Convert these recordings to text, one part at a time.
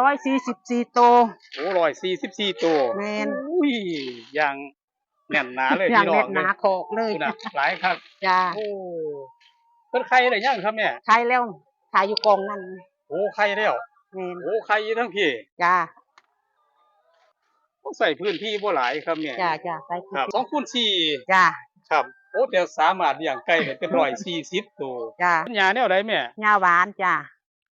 ร้อยสี่สิบสี่โตโอ้ร้อยสี่สิบสี่ตัวแมนอุ้ยอย่างแน่นหนาเลยอย่างพี่น้เล็องดหนาโคกเลยคุณน่ะหลายครับจ้าโอ้เพิ่นไข่ได้ยังครับเนี่ยใช้แล้วขายอยู่กองนั่นโอ้ไข่แล้วแมนโอ้ไข่ทั้งพี่จ้าต้องใส่พื้นที่บ่หลายครับเนี่ยจ้าจ้าใส่ครับสองคูณสี่จ้าครับโอ้เดี๋ยวสามารถเลี้ยงไก่ได้เป็นร้อยสี่สิบตัวจ้าเป็นยาแนวใดแม่หญ้าหวานจ้า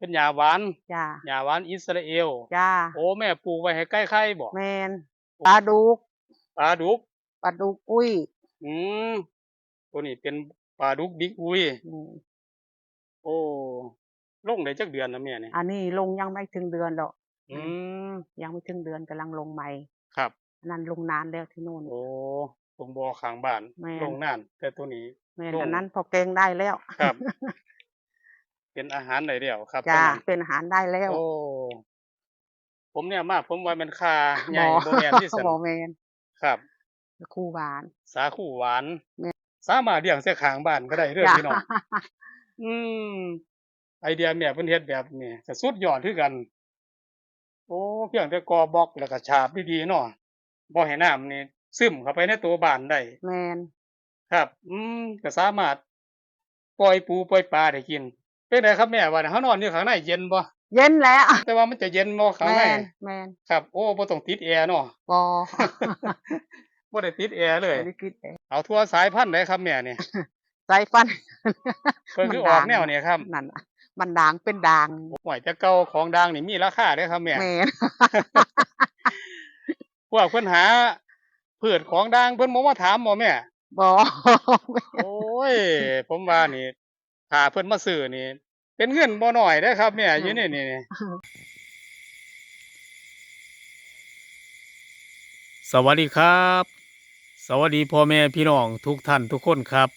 เป็นยาหวานจ้ายาหวานอิสราเอลจ้าโอ้แม่ปลูกไว้ให้ไก่ไข่บ่แมนปลาดุกปลาดุกปลาดุกอุ้ยอืมตัวนี้เป็นปลาดุกบิ๊กอุยอืมโอ้ลงได้จักเดือนนะแม่เนี่ยอันนี้ลงยังไม่ถึงเดือนหรอกอืมยังไม่ถึงเดือนกำลังลงใหม่ครับ อันนั่นลงนานแล้วที่นู่น โอ้ผมบ่อข้างบ้านแม่น ลงนั่นแต่ตัวนี้ แม่นลง อันนั้นพอเกงได้แล้ว ครับ เป็นอาหารได้แล้วครับจ้าตัวนั้นเป็นอาหารได้แล้ว โอ้ผมเนี่ยมากผมว่ามันคาใหญ่บ่โบแมนที่สันบ่แมนครับคู่หวาน สาคูหวานแม่สามารถเลี้ยงเส้ขางบ้านก็ได้เรื่องจ้าพี่น้องอืม ไอเดียแม่เพิ่นเฮ็ดแบบนี้ก็สุดยอดคือกัน โอ้เพียงแต่กอบล็อกแล้วก็ฉาบดีๆเนาะบ่ให้น้ำนี่ซึมเข้าไปในตัวบ้านได้แมนครับ อืมก็สามารถปล่อยปูปล่อยปลาได้กิน เป็นไงครับแม่ว่าเฮานอนอยู่ข้างในเย็นบ่เย็นแล้ว แต่ว่ามันจะเย็นบ่ข้างแมในนแมนครับโอ้บ่ต้องติดแอร์เนาะ บอบ่ได้ติดแอร์เลย ไม่ได้คิดเองเอาทั่วสายพันธุ์เลยครับแม่นี่ใส่ฟัน เพิ่นคือมันออกด่างแนวนี้ครับนั่นน่ะมันด่างเป็นด่างหวยแต่เก่าของดังนี่มีราคาเด้อครับแม่แมน พวกเพิ่นหาพืชของดังเพิ่นบ่มาถามบ่แม่ บอ โอ้ย ผมว่านี่ ถ้าเพิ่นมาซื้อนี่ เป็นเงินบ่น้อยเด้อครับแม่อยู่นี่นี่นี่สวัสดีครับ สวัสดีพ่อแม่พี่น้องทุกท่านทุกคนครับ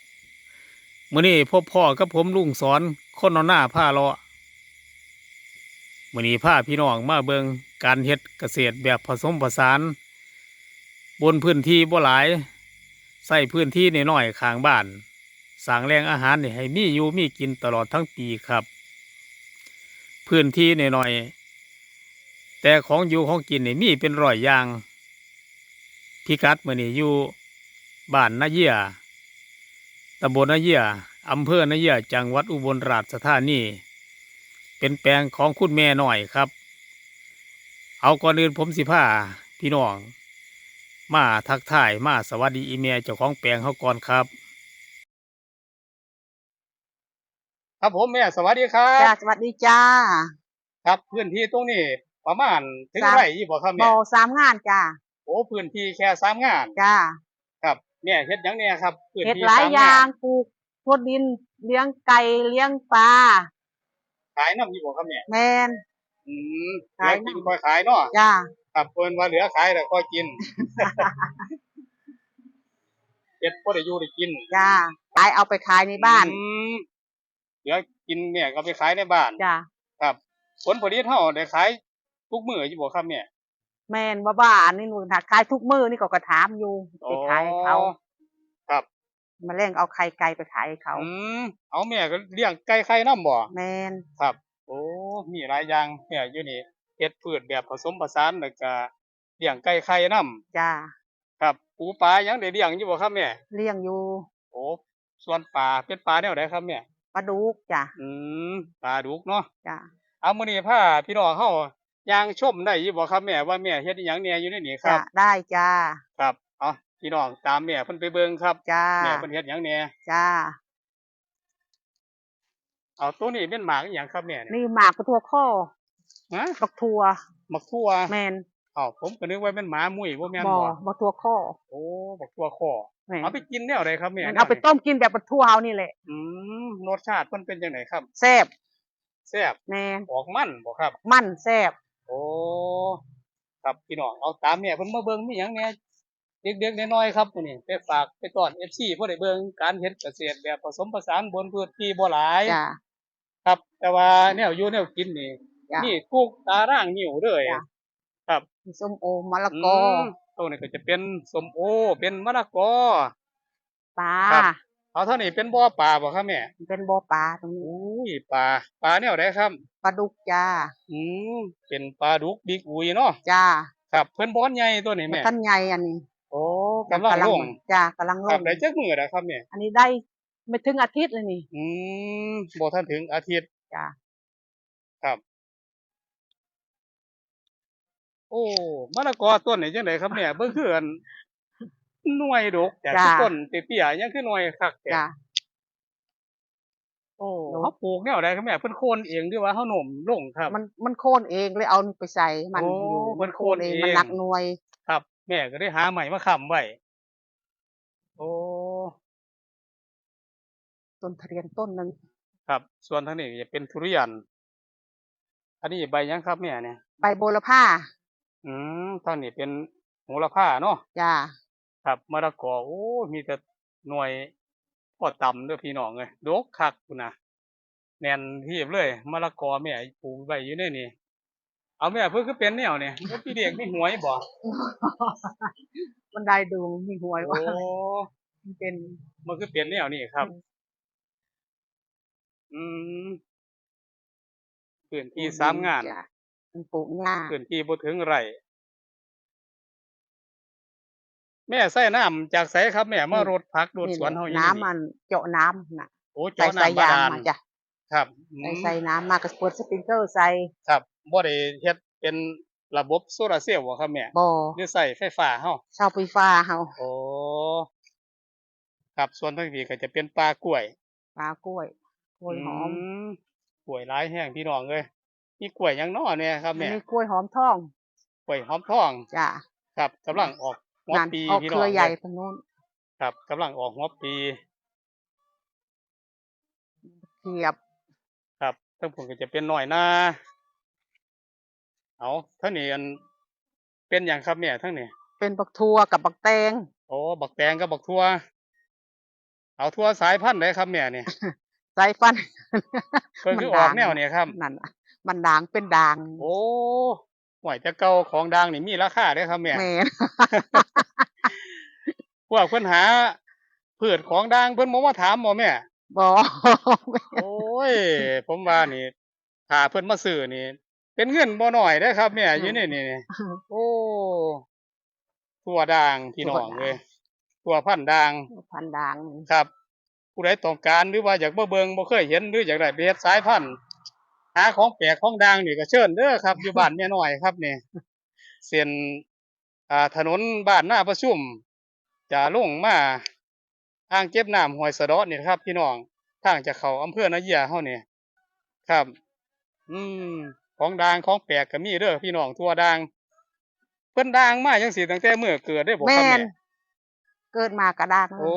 มื้อนี้พบพ่อกับผมลุงสอนคนเอาหน้าผ้าเลาะมื้อนี้พาพี่น้องมาเบิงการเฮ็ดเกษตรแบบผสมผสาน บนพื้นที่บ่หลายใส่พื้นที่น้อยๆข้างบ้าน สร้างแหล่งอาหารนี่ให้มีอยู่มีกินตลอดทั้งปีครับ พื้นที่น้อยๆแต่ของอยู่ของกินนี่มีเป็นร้อยอย่างพิกัดมือนี้อยู่บ้านนาเยียตำบลนาเยียอำเภอนาเยียจังหวัดอุบลราชธานีเป็นแปลงของคุณแม่หน้อยครับ เอาก่อนอื่นผมสิพาพี่น้อง มาทักทายมาสวัสดีอีเมลเจ้าของแปลงเขาก่อนครับ ครับผมแม่สวัสดีครัจ้าบ สวัสดีจ้าครับพื้นที่ตรงนี้ประมาณถึงสามไร่ยี่บ่ครับบแม่อสามงานจ้าโอ้พื้นที่แค่สามงานจ้าครับแม่เฮ็ดหยังเนี่ยครับพื้นเห็ดที่หลายสมอย่างปลูกพดดินเลี้ยงไก่เลี้ยงปลาขายน้ำยี่บ่ครับแม่แมน อืมเหขาลืยอน้ำกินค่อยขายเนาะจ้าครับเพิ่นว่าเหลือขายแล้วค่อยกินเฮ็ดบ่ได้อยู่ได้กินจ้าขายเอาไปขายในบ้าน อืม เหลือกินเนี่ยก็ไปขายในบ้านจ้าครับผลผลิตเฮาได้ขายทุกมื้ออยู่บ่ครับแม่แมนว่าบ้านนี่หนูถักขายทุกมือนี่ก็กระถามอยู่ไปขายให้เขาอ๋อครับ มาเล่งเอาไข่ไก่ไปขายให้เขาอืมเอาแม่ก็เลี้ยงไก่ไข่น้ำบ่แมนครับ โอ้มีหลายอย่างเนี่ยอยู่นี่เฮ็ดพืชแบบผสมผสานแล้วก็เลี้ยงไก่ไข่น้จ้าำครับปูปลายังได้เลี้ยงอยู่บ่ครับแม่เลี้ยงอยู่ โอ้ส่วนปลาเป็นปลาแนวใดครับแม่ ปลาดุกจ้าอืมปลาดุกเนาะจ้าเอามื้อนี้พาพี่น้องเฮาย่างชมได้อยู่บ่ครับแม่ว่าแม่เฮ็ดอิหยังแหน่อยู่ในนี้คจ้ารับได้จ้าครับ เอาพี่น้องตามแม่เพิ่นไปเบิ่งครับจ้าแม่เพิ่นเฮ็ดหยังแหน่จ้า เอาตัวนี้เป็นหมากอิหยังครับแม่เนี่ยนี่หมากกระทัวข้อฮะบักทัวหมักทั่วแมนอ้าวผมก็นึกว่าเป็นหมามุ้ยบ่แม่นบอบ่บักทัวข้อโอ้บักทั่วคอ แม่นเอาไปกินแนวใดครับแม่เอาไปต้มกินแบบบักทัวเฮานี่แหละอืมรสชาติมันเป็นจังไดครับแซ่บแซ่บแน่ออกมันบ่ครับ มันแซ่บโอ้ครับพี่น้องเอาตามแม่เพิ่นมาเบิ่งมีหยังแหน่เด็กๆน้อยๆครับตัวนี้ไปฝากไปต้อน FC เพิ่นได้เบิ่งการเฮ็ดเกษตรแบบผสมผสานบนพื้นที่บ่หลายจ้าครับ แต่ว่าแนวอยู่แนวกินนี่จ้ะ นี่ทุกตารางนิ้วเลยจ้ะครับ มีส้มโอมะละกอม ตัวนี้ก็จะเป็นส้มโอ เป็นมะละกอ ปลาครับปเอาเท่านี้เป็นบ่อปลาบ่ครับแม่เป็นบ่อปลาตรงนี้อุ้ยปลาปลาแนวใดครับ ปลาดุกจ้าอืมเป็นปลาดุกบิ๊กอุยเนาะจ้าครับ เพิ่นบ่อนใหญ่ตัวนี้แม่ท่านใหญ่อันนี้โอ้กำลังลงจ้ากำลังลครับงได้จักมื้อแล้วครับแม่อันนี้ได้ไม่ถึงอาทิตย์เลยนี่อืมบ่ทันถึงอาทิตย์จ้า ครับ โอ้มะละกอต้นนี่จังไดครับแม่เบิ่งคืออันหน่วยดกแต่คือต้นเตี้ยๆยังคือหน่วยคักแต่จ้าโอ้เขาปลูกแนวใดครับแม่เพิ่นโคนเองหรือว่าเฮาหน่มลงครับ มันมันโค่นเองเลยเอาไปใส่มันโอ้อยู่มันโค่นเองมันหนักหน่วย ครับ แม่ก็ได้หาใหม่มาค้ำไว้โอ้ต้นทะเรียนต้นหนึ่งครับ ส่วนทางนี้จะเป็นทุเรียน อันนี้ใบหยังครับแม่เนี่ย ใบโบระผ้า อืมทางนี้เป็นโหระพาเนาะจ้าครับมะละกอโอ้มีแต่หน่วยพอต่ำเด้อพี่น้องเลยดกคักพุ่นนะแน่นทีบเลยมะละกอแม่ปลูกไว้อยู่ในนี่เอาแม่เพิ่นคือเป็นแนวนี่บ่พี่เด็กมีหวยบ่มันได้ดูมีหวยโอ้ว่ามันเป็นมันคือเป็นแนวนี้ครับ อืมพื้นที่สามงานจ้ะ มันปลูกหญ้าพื้นที่บ่ถึงไร่แม่ใส่น้ำจากไสครับ แม่มารดผักรดสวนเฮาอยู่น้ำมันเจาะน้ำน่ะโอ้ใส่เจาะใส่น้ำบายางดาลมาจ้ะครับอืใส่มใส่น้ำมากระเปิดสปริงเกอร์ใส่ครับบ่ได้เฮ็ดเป็นระบบโซลาร์เซลล์บ่ครับแม่บ่อหรือใส่ไฟฟ้าเฮาเสาไฟฟ้าเฮาโอ้ครับส่วนทางนี้ก็จะเป็นปลากล้วยปลากล้วยกล้วยหอม มกล้วยหลายแห้งพี่น้องเอ้ย มีกล้วยหยังน้อเนี่ยครับอันแม่นี้กล้วยหอมทองกล้วยหอมทองจ้ะครับกำลังออกหัวนั่นปีออกพี่เคน้องรือใหญ่เอ้ยตรงนู้นครับกำลังออกหัวปีเทียบครับทั้งผมก็จะเป็นหน่อยนาเอาทั้งนี้อันเป็นอย่างครับแม่ทั้งนี้เป็นบักทัวกับบักแตงโอ้บักแตงกับบักทั่ว เอาทั่วสายพันธุ์ไหนครับแม่เนี่ยใส่ฟัน เพิ่นคือมันออกด่างแนวเนี่ยครับ นั่นน่ะ มันด่างเป็นด่างโอ้หวยแต่เก่าของดังนี่มีราคาเด้อครับแม่แม่น พวกเพิ่นหาพืชของดังเพิ่นบ่มาถามบ่แม่บ่โอ้ย ผมว่านี่ถ้าเพิ่นมาซื้อนี่ เป็นเงินบ่น้อยเด้อครับแม่อยู่ในนี่นี่โอ้ตัวด่างพี่น้องเลย ตัวพันธุ์ด่าง พันด่างครับ ผู้ใดต้องการหรือว่าอยากมาเบิ่งบ่เคยเห็นหรืออยากได้ไปเฮ็ดสายพันธุ์ หาของแปลกของดังนี่ก็เชิญเด้อครับ อยู่บ้านแม่น้อยครับนี่เส้นอ่าถนนบ้านหน้าประชุมจะลงมาอ่างเก็บน้ำห้วยสะเดาะนี่ครับ พี่น้องทางจะเข้าอำเภอนาเยียเฮานี่ครับ อืม ของดังของแปลกก็มีเด้อพี่น้องทั่วดังเพิ่นดังมาจังซี่ตั้งแต่เมื่อเกิดได้บ่ครับแม่แม่นเกิดมากระดางโอ้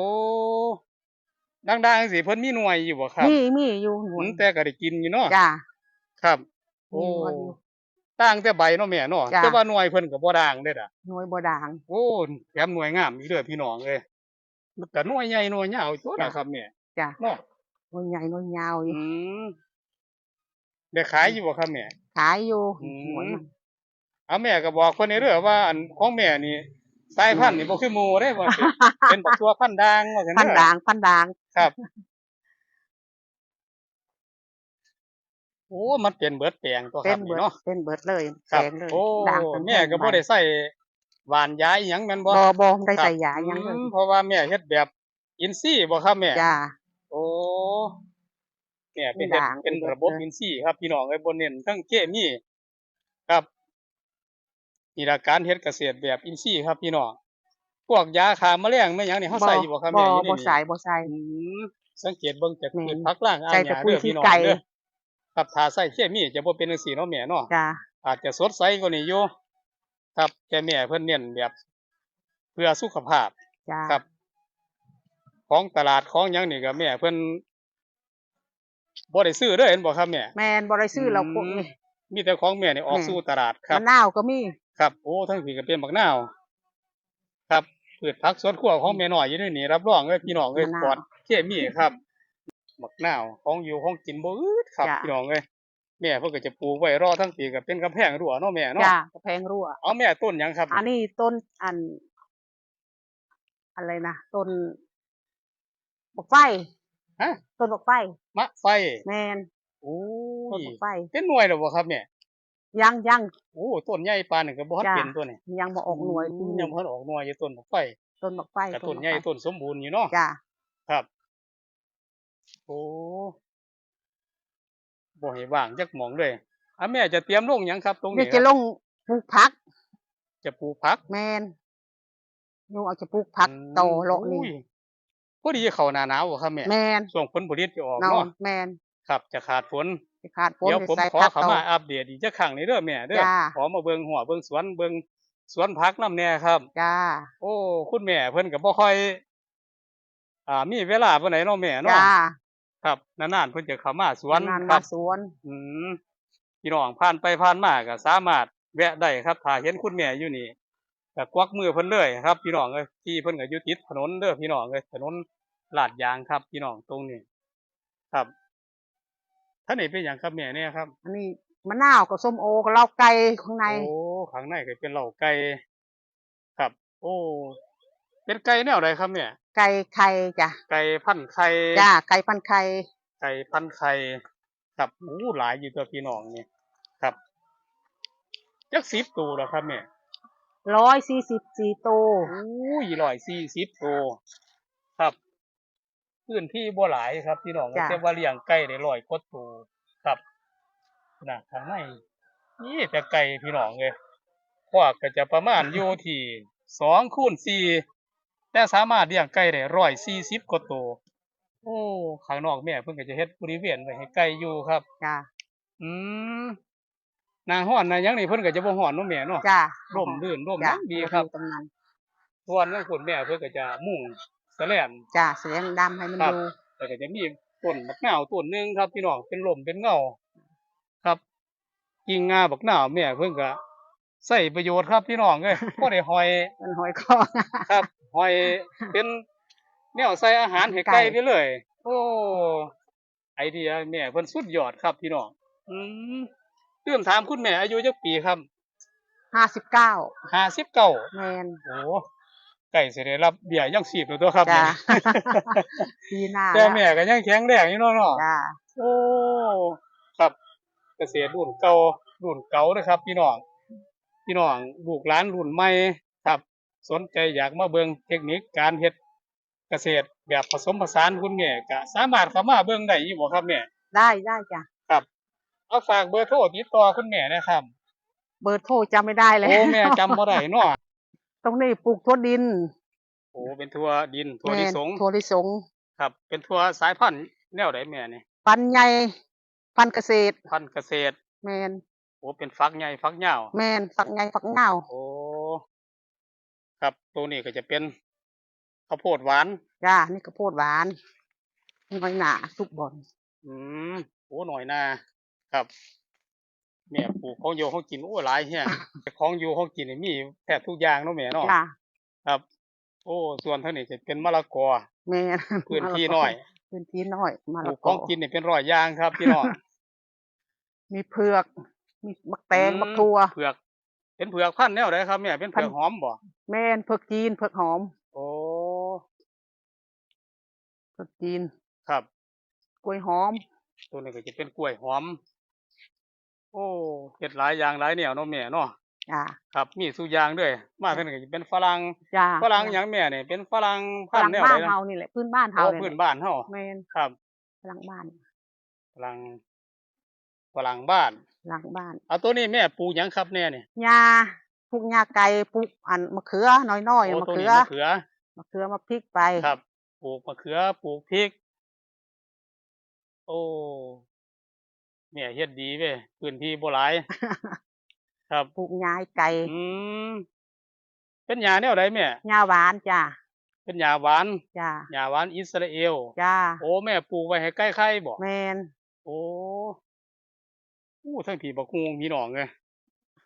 ดังๆจังซี่เพิ่นมีหน่วยอยู่บ่ครับมีมีอยู่หอืมแต่ก็ได้กินอยู่เนาะจ้า ครับ โอ้มีหน่วยอยู่ ต่างแต่ใบเนาะแม่เนาะจ้ะ แต่ว่าหน่วยเพิ่นก็บ่ด่างเด้อล่ะหน่วยบ่ด่าง โอ้แถมหน่วยงามอีกเด้อพี่น้องเอ้ยมันก็หน่วยใหญ่หน่วยยาวตัวจ้ะ นะครับแม่จ้าเนาะหน่วยใหญ่หน่วยยาวอยู่อืมได้ขายอยู่บ่ครับแม่ ขายอยู่อืม หน่วยมันเอาแม่ก็บอกคนในเรื่องว่าอันของแม่นี่สายพันธุ์นี่บ่คือหมู่เด้ว่าเป็นเป็นบักตัวพันธุ์ด่างว่าซั่นพันเด้อ ด่างพันด่างครับ โอ้มันเป็นเบิดแปลงตัวคเป็รันบเบินี่ดเนาะเป็นเบิดเลยครัแปบลงเลยโอ้ด่างทั้งแม่ก็บ่ทั้งได้ใส่หวานยาอิหยังแม่นบ่บ่บ่ได้ครับใส่ยาหยังเลยอืมเพราะว่าแม่เฮ็ดแบบอินทรีย์บ่ครับแม่ จ้า โอ้แม่เป็นเป็นเฮ็ดด่างเป็นเป็นระบบเบิดอินทรีย์ครับพี่น้องเอ้ยบ่เน้นทั้งเคมีครับนี่ล่ะการเฮ็ดเกษตรแบบอินทรีย์ครับพี่น้องพวกยาฆ่าแมลงแม่หยังนี่เฮาใส่อยู่บ่ครับบ่แม่อยู่ในบ่นี้ใส่บ่ใส่ อืมสังเกตเบิ่งจากแม่น พืชผักล่างอ่าใส่งหแต่ญ้าปุ๋ยเด้อพี่น้องขี้ไก่เด้อ ครับถ้าใส่เคมีจะบ่เป็นจังซี่เนาะแม่เนาะจ้าอาจจะสดใสกว่านี้อยู่ครับแต่แม่เพิ่นเน้นแบบเพื่อสุขภาพจ้าครับ ของตลาดของหยังนี่ก็แม่เพิ่นบ่ได้ซื้อเด้อเห็นบ่ครับแม่ แม่นบ่ได้ซื้อเราพวกนี้มีแต่ของแม่นี่ออกแม่สู่ตลาดครับ มะนาวก็มี ครับโอ้ทั้งพี่ก็เป็นบักนาว ครับพืชผักสวนครัวของแม่น้อยอยู่ในนี่รับรองเลยพี่น้องเอ้ยมะนาว ปลอดเคมีครับ บักนาวของอยู่ของกินบ่อึดครับจ้ะ พี่น้องเอ้ยแม่เพิ่นก็จะปลูกไว้รอทั้งปีก็เป็นกำแพงรั้วเนาะแม่เนาะจ้ากระแพงรั่ว เอาแม่ต้นหยังครับอันนี้ต้นอัน อะไรนะต้นบักไฟฮะต้นบักไฟมะไฟแมนโอ้ต้นยบักไฟเป็นหน่วยหรอบ่ครับเนี่ยยังยัง โอ้ต้นใหญ่ปานนี่ก็บ่ทันจ้ะ เป็นตัวนี่ยังบ่ออกหน่วยปียันี้งบ่ทันออกหน่วยอยู่ต้นบักไฟต้นบักไฟกับต้นบักใหญ่ไฟต้นสมบูรณ์อยู่เนาะ จ้าครับ โอ้บ่ให้ว่างจักหม่องเลยอะแม่จะเตรียมลงหยังครับ ตรงเดี๋ยนี้วจะลงปลูกผัก จะปลูกผักแมนหนูเอาจะปลูกผักโตโลกนี้อุ้ยพอดีเข้าหน้าหนาวบ่ครับแม่แมนช่วงผลผลิตจะออกเนาเนาะแมนครับ จะขาดฝน สิขาดฝนเดี๋ยวจะผมใส่ขอผักเขาโตมาอัปเดตอีกจักครั้งนี้เด้อแม่เด้อจ้า ขอมาเบิ่งหัวเบิ่งสวนเบิ่งสวนผักน้ำแน่ครับ จ้า โอ้ คุณแม่เพิ่นก็บ่ค่อย อ่า มีเวลาปานใดเนาะแม่เนาะจ้าครับนานๆเพิ่นจะเข้ามาสวนนานคมารับ สวน อืมพี่น้องผ่านไปผ่านมาก็สามารถแวะได้ครับถ้าเห็นคุณแม่อยู่นี่ก็กวักมือเพิ่นเลยครับ พี่น้องเอ้ยที่เพิ่นก็อยู่ติดถนนเด้อพี่น้องเอ้ยถนนลาดยางครับ พี่น้องตรงนี้ครับท่านนี่เป็นหยังครับแม่เนี่ยครับอันนี้มะนาวกับส้มโอกับเหล้าไก่ข้างใน โอ้ข้างในก็เป็นเหล่าไก่ครับ โอ้เป็นไก่แนวใดครับเนี่ย ไก่ไข่จ้ะไก่พันธุ์ไข่จ้าไก่พันไข่ไก่พันธุ์ไข่ครับโอ้หลายอยู่ตัวพี่น้องนี่ครับจักสิบตัวแล้วครับเนี่ยร้อยสี่สิบสี่ตัวโอ้ยร้อยสี่สิบตัวครับพื้นที่บ่หลายครับ พี่น้องจ้ะแต่ว่าเลี้ยงไก่ได้ร้อยกว่าตัวครับน่ะข้างในนี่แต่ไก่พี่น้องเลยควักก็จะประมาณอยู่ที่สองคูณสี่ แต่สามารถเลี้ยงไก่ได้ร้อยสี่สิบกว่าตัวโอ้ข้างนอกแม่เพิ่นก็จะเฮ็ดบริเวณไว้ให้ไก่อยู่ครับ จ้าอืมหนาฮ้อนหนาหยังนี่เพิ่นก็จะบ่ฮ้อนเนาะแม่เนาะจ้าร่มรื่นร่มจ้ายังดีครับตรงนั้นส่วนของคุณแม่เพิ่นก็จะมุ่งแสลน จ้าเสียงดำให้มันครับ ดูแต่ก็จะมีต้นบักนาวต้นหนึงครับพี่น้องเป็นลมเป็นเงาครับกิ่งงาบักนาวแม่เพิ่นก็ใช้ประโยชน์ครับพี่น้องเอ้ย บ่ได้หอย มันหอยคอ ครับ หอยเป็นแนวใส่อาหารให้ไก่ไก่ไปเลย โอ้ ไอเดียแม่เพิ่นสุดยอดครับพี่น้องอืมเรื่องถามคุณแม่อายุจักปีครับห้าสิบเก้าห้าสิบเก้าแมนโอ้ไก่สิได้รับเบี้ยยังชีพแล้วตัวครับจ้าเนี่ยปีหน้าแต่ล้วแม่ก็ยังแข็งแรงอยู่เนาะเนาะจ้าโอ้ครับเกษตรรุ่นเก่ารุ่นเก่านะครับ พี่น้องพี่น้องลูกหลานรุ่นใหม่ครับ สนใจอยากมาเบิ่งเทคนิคการเฮ็ดเกษตรแบบผสมผสานคุณแม่ก็สามารถเข้ามาเบิ่งได้อยู่บ่ครับแม่ได้ได้จ้ะครับเอาฝากเบอร์โทรติดต่อคุณแม่นะครับเบอร์โทรจำไม่ได้เลยโอ้แม่จำบ่ได้เนาะตรงนี้ปลูกทั่วดินโอ้เป็นทั่วดินทั่วแม่ลินสงทั่วลิสงครับ เป็นทั่วสายพันธุ์แนวใดแม่นี่ปันใหญ่ปันเกษตร พันธุ์เกษตรแมนโอ้เป็นฟักใหญ่ฟักยาวแมนฝักใหญ่ฝักเงาโอ้ ครับตัวนี้ก็จะเป็นข้าวโพดหวานจ้านี่ก็โพดหวานน้อยหนาสุกบอนอืมโอ้หน่อยนาครับแม่ปลูกของโยของกินโอ้หลายเฮียแต่ของโยของกินนี่มีแทบทุกอย่างเนาะแม่เนาะจ้าครับ โอ้ส่วนเท่านี้จะเป็นมะละกอแมนพื้นที่น้อยพื้นที่น้อยมาปลูละกกของกินนี่เป็นร้อยอย่างครับพี่น้องมีเผือก มีมักแตงอืมมักทัวเผือก เป็นเผือกพันธุ์แนวใดครับแม่เป็นเผือกหอมบ่แมนเผือกจีนเผือกหอม โอ้เผือกจีนครับ กล้วยหอม ตัวนี้ก็จะเป็นกล้วยหอม โอ้เฮ็ดหลายอย่างหลายแนวเนาะแม่เนาะจ้าครับมีสุอย่างด้วย มาเพิ่นก็จะเป็นฝรั่งจ้าฝรั่งหยังแม่นี่เป็นฝรั่งฝพันรั่งธุ์แนวบ้าใดนนะเฮานี่แหละพื้นบ้านเฮาโอ้เลยพื้นบ้านเฮาแมนครับฝรั่งบ้านฝรั่งฝรั่งบ้าน หลังบ้าน เอาตัวนี้แม่ปลูกหยังครับแน่นี่ยาปลูกยาไก่ปลูกอันมะเขือน้อยๆโอ้มะตัวเขืนี้อมะเขือมะเขือมาพริกไปครับปลูกมะเขือปลูกพริก โอ้แม่เฮ็ดดีเว้ยพื้นที่บ่หลาย ครับ ปลูกยาไก่อืมเป็นหญ้าแนวใดแม่ ยาหวานจ้าเป็นหญ้าหวานจ้าหญ้าหวานอิสราเอล จ้าโอ้แม่ปลูกไว้ให้ใกล้ไข่บ่แมนโอ้ อู้ทั้งผีบักฮวงพี่น้องเลย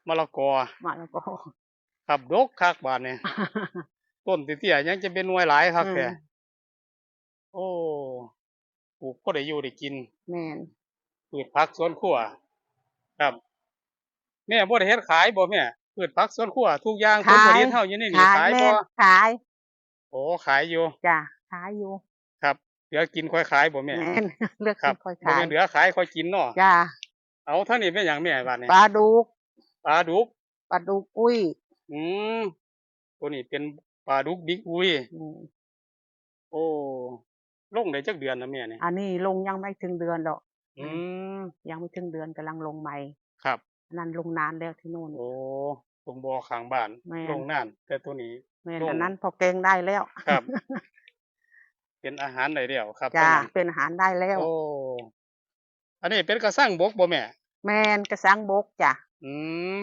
มะละกอมาแล้วก็ครับดกคักบาดเนี่ยต้นเตี้ยๆยังจะเป็นหน่วยหลายครับอืมแกโอ้ปลูกพอได้อยู่ได้กินแมนพืชผักสวนครัว ครับแม่บ่ได้เฮ็ดขายบ่แม่พืชผักสวนครัวทุกอย่างผลผลิตเฮาอยู่ในนี่ขายขายแมบ่นขาย โอ้ขายอยู่จ้าขายอยู่ ครับเหลือกินค่อยขายบ่แม่แม่นเลือกครักิบนค่อยบ่ขายแม่นเหลือขายค่อยกินเนาะจ้า เอาเท่านี้เป็นหยังแม่บาดนี้ปลาดุกปลาดุกปลาดุกอุ้ย อืมตัวนี้เป็นปลาดุกบิ๊กอุยอืมโอ้ลงได้จักเดือนนะแม่นี่อันนี้ลงยังไม่ถึงเดือนหรอก อืมยังไม่ถึงเดือนกำลังลงใหม่ ครับอันนั้นลงนานแล้วที่นู่น โอ้ตรงบ่อข้างบ้านแม่น ลงนานแต่ตัวนี้ แม่นลง อันนั้นพอเกงได้แล้ว ครับ เป็นอาหารได้แล้วครับจ้า ตัวนั้นเป็นอาหารได้แล้ว โอ้ อันนี้เป็นกระสังบกบ่แม่ แมนกระสังบกจ้ะอืม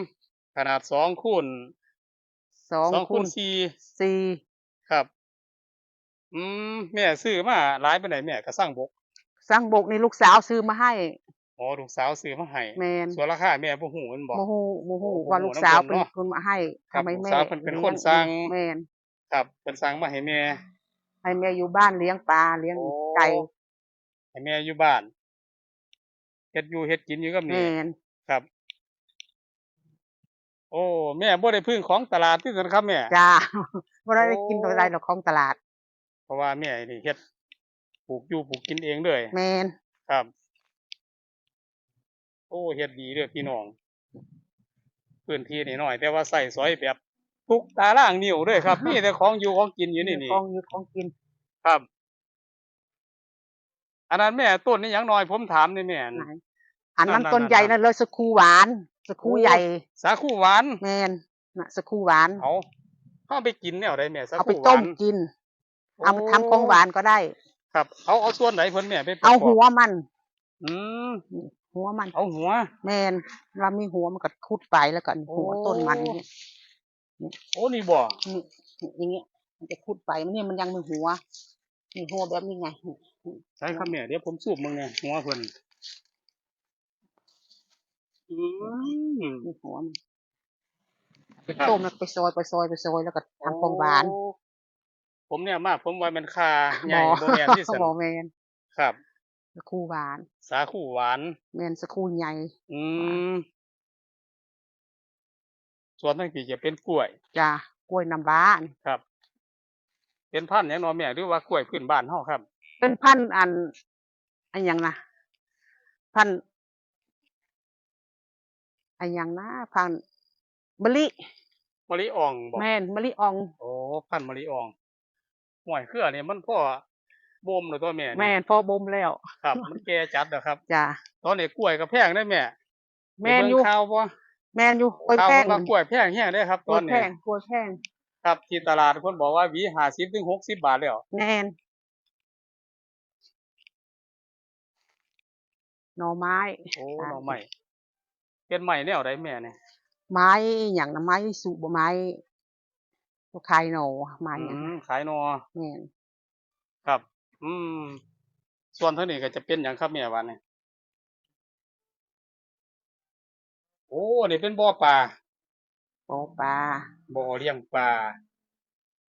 ขนาดสองคูณสองสองคูคูณณสี่สี่ครับ อืมแม่ซื้อมาหลายปานใดแม่กระสังบกสังบกนี่ลูกสาวซื้อมาให้อ๋อลูกสาวซื้อมาให้แมนส่วนราคาแม่บ่ฮู้แมันบ่โมโหโมโหโอ้โหว่าลูกสาวเป็นน้ำเพิ่นเนาะคนมาให้ครับทำไมลูกแม่สาวเพิ่นเป็นลี้ยคนสั่ง แมนครับเพิ่นสั่งมาให้แม่ ให้แม่อยู่บ้านเลี้ยงปลาเลี้ยงโอ้ ไก่ให้แม่อยู่บ้าน เฮ็ดอยู่เฮ็ดกินอยู่กับแมนี่นครับ โอ้แม่บ่ได้พึ่งของตลาดที่สุดครับแม่ จ้าว่าได้โอ้กินตัวใดหรอกของตลาด เพราะว่าแม่นี่เฮ็ดปลูกอยู่ปลูกกินเองเลยแมนครับ โอ้เฮ็ดดีเด้อพี่น้องพื้นที่นี่น้อย แต่ว่าใส่ซอยแบบทุกตารางนิ้วเด้อครับ มีแต่ของอยู่ของกินอยู่นี่นี่ของอยู่ของกิน ครับ อันนั้นแม่ต้นนี่หยังน้อยผมถามนี่แม่ไหนอันนั้นนั่นๆๆ ต้นใหญ่นั่นเลยสกคูหวานสกคูโอ้ใหญ่สาคูหวานแมนน่ะสกคูหวาน เอาเอาไปกินแนวใดแม่สาเอาไปคูหต้วามนกินโอ้เอามาทำของหวานก็ได้ ครับ เอาเอาส่วนไหนเพิ่นแม่ไปประกบเอาหัวมัน อืมหัวมันเอาหัว แมนเรามีหัวมันก็คุดไปแล้วก็หัวโอ้ต้นมันนี่โอ้นี่บ่นี่นี่อย่างเงี้ยมันจะคุดไปมันนี่มันยังมีหัวมีหัวแบบนี้ไง ใช่ครับแม่เดี๋ยวผมสูบมึงไงหัวเพิ่นอืมมีหัวมันครับต้มแล้วไปซอยไปซอยไปซอยแล้วก็ทำของหวานโอ้ผมเนี่ยมาผมว่ามันคาใหญ่บ่บ่แม่นที่สันบ่แมนครับสกคูหวาน สาคูหวานแมนสกคูใหญ่ อืมส่วนทั้งที่จะเป็นกล้วยจ้ากล้วยน้ำว้านี่ครับ เป็นพันธุ์หยังเนาะแม่หรือว่ากล้วยพื้นบ้านเฮาครับ เป็นพันธุ์อัน อันหยังนะพันธุ์อันหยังนะพันธุ์มะลิมะลิอ่องบ่แม่นมะลิอองโอ้พันธุ์มะลิอ่องห่วยเครือนี่มันพ่อบ่มแล้วตัวแม่นี่แม่นพ่อบ่มแล้ว ครับ มันแก่จัดแล้วครับจ้าตอนนี้กล้วยก็แพงได้แม่ แม่นอยู่ไปเบิ่งข่าวบ่แม่นอยู่กล้วยข่าวแพงว่ากล้วยแพงแฮงได้ครับกตล้อวนยแพนี้งกล้วยแพงครับที่ตลาดคนบอกว่าหวี50ถึง60บาทแล้วแม่น หน่อไม้โอ้หน่อใหม่เป็นใหม่แนวใดแม่เนี่ยไม้อย่างนะไม้สุบไม้ตัวคายหนอไม้อือย่างมขายหนอแม่นครับ อืม ส่วนเท่านี้ก็จะเป็นอย่างครับแม่วันนี้โอ้นี่เป็นบ่อปลาปอปลาบ่อเลี้ยงปลา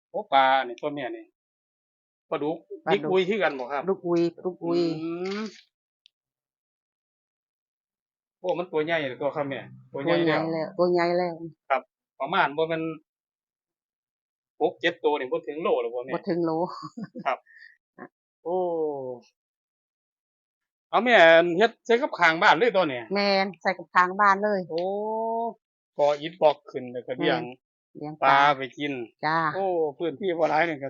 โอ้ปลานี่ตัวแม่นี่ปลาดุกบิ๊กอุยคือกันบ่ครับลูกอุยลูกอุยมโอ้มันตัวใหญ่เลยตัวครับแม่ตัวตัวใหญ่ใหแล้ญ่วแล้วตัวใหญ่แล้วประมาณบ่แมันหกเจ็ดตัวนี่บ่ถึงโลหรอกบ่แม่บ่ถึงโลโอ้เอาแม่เฮ็ดใส่กับข้างบ้านเลยตัวเนี่ยแม่นใส่กับทางบ้านเลยโอ้ก่ออิฐบอกขึ้นแล้วก็เลี้ยงเลี้ยงปปลาลาไปกิน จ้าโอ้พื้นที่บ่หลายนี่ก็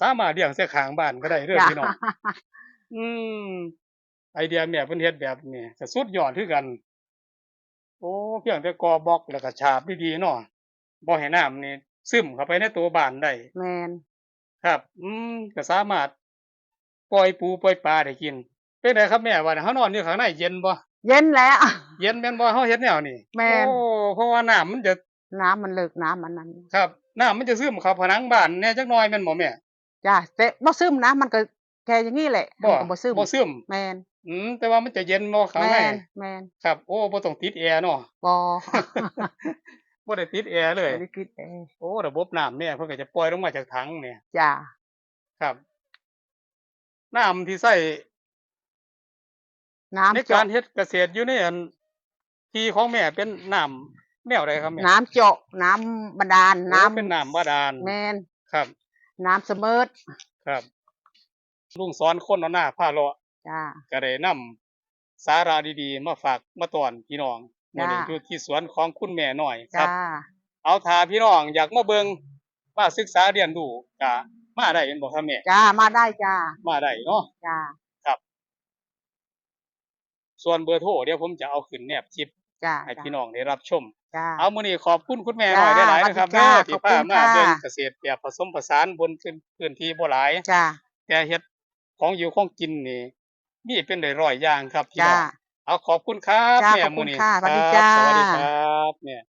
สามารถเลี้ยงใส่ข้างบ้านก็ได้เด้อจ้าพี่น้องอืม ไอเดียแม่เพิ่นเฮ็ดแบบนี้ก็สุดยอดคือกัน โอ้เพียงแต่ก่อบล็อกแล้วก็ฉาบดีๆเนาะบ่ให้น้ำนี่ซึมเข้าไปในตัวบ้านได้แม่นครับ อืมก็สามารถปล่อยปูปล่อยปลาได้กินเป็นไงครับแม่ว่าเฮานอนอยู่ข้างในเย็นบ่เย็นแล้วเย็นแม่นบ่เฮาเฮ็ดแนวนี้แม่นโอ้เพราะว่าน้ำมันจะน้ำมันเลิกน้ำมันนั้นครับน้ำมันจะซึมเข้าผนังบ้านแหน่จักหน่อยแม่นบ่แม่จ้าแต่บ่ซึมนะมันก็ แค่อย่างนี้แหละบ่มันก็บ่ซึมบ่ซึมแม่นอืมแต่ว่ามันจะเย็นบ่ข้างในแม่นแม่นครับ โอ้บ่ต้องติดแอร์เนาะบ่บ่ได้ติดแอร์เลยบ่ได้คิดเองโอ้ระบบน้ำเนี่ยเพิ่นก็จะปล่อยลงมาจากถังเนี่ยจ้าครับน้ำที่ใช้น้ำในเจาะการเฮ็ดเกษตรอยู่ในอันที่ของแม่เป็นน้ำแนวใดครับแม่น้ำเจาะน้ำบาดาลน้ำน้ำเป็นน้ำบาดาลแม่นครับ น้ำเสมอครับ ลุงสอนคนเอาหน้าผ้าเลาะจ้า ก็ได้นำสาระดีๆ มาฝากมาตอนพี่น้องจ้ามื้อนี้อยู่ที่สวนของคุณแม่น้อยครัจ้า บ เอาถ้าพี่น้องอยากมาเบิ่งมาศึกษาเรียนรู้ก็มาได้เห็นบ่ครับแม่จ้า มาได้จ้า มาได้เนาะจ้า ส่วนเบอร์โทรเดี๋ยวผมจะเอาขึ้นแนบคลิปจ้าให้พี่น้องได้รับชม จ้า เอามื้อนี้ขอบคุณคุณแม่น้อยหลายๆนะครับจ้าเด้อที่ขอบคุณพามาค่ะ เบิ่งเกษตรแบบผสมผสานบนพื้นที่บ่หลาย จ้า แต่เฮ็ด ของอยู่ของกินนี่มีเป็นร้อยๆอย่างครับพี่จ้าน้องเอาขอบคุณครับจ้าแม่ขอบคุณมื้อนี้ค่ะสวัสดีครับจ้า สวัสดีครับเนี่ย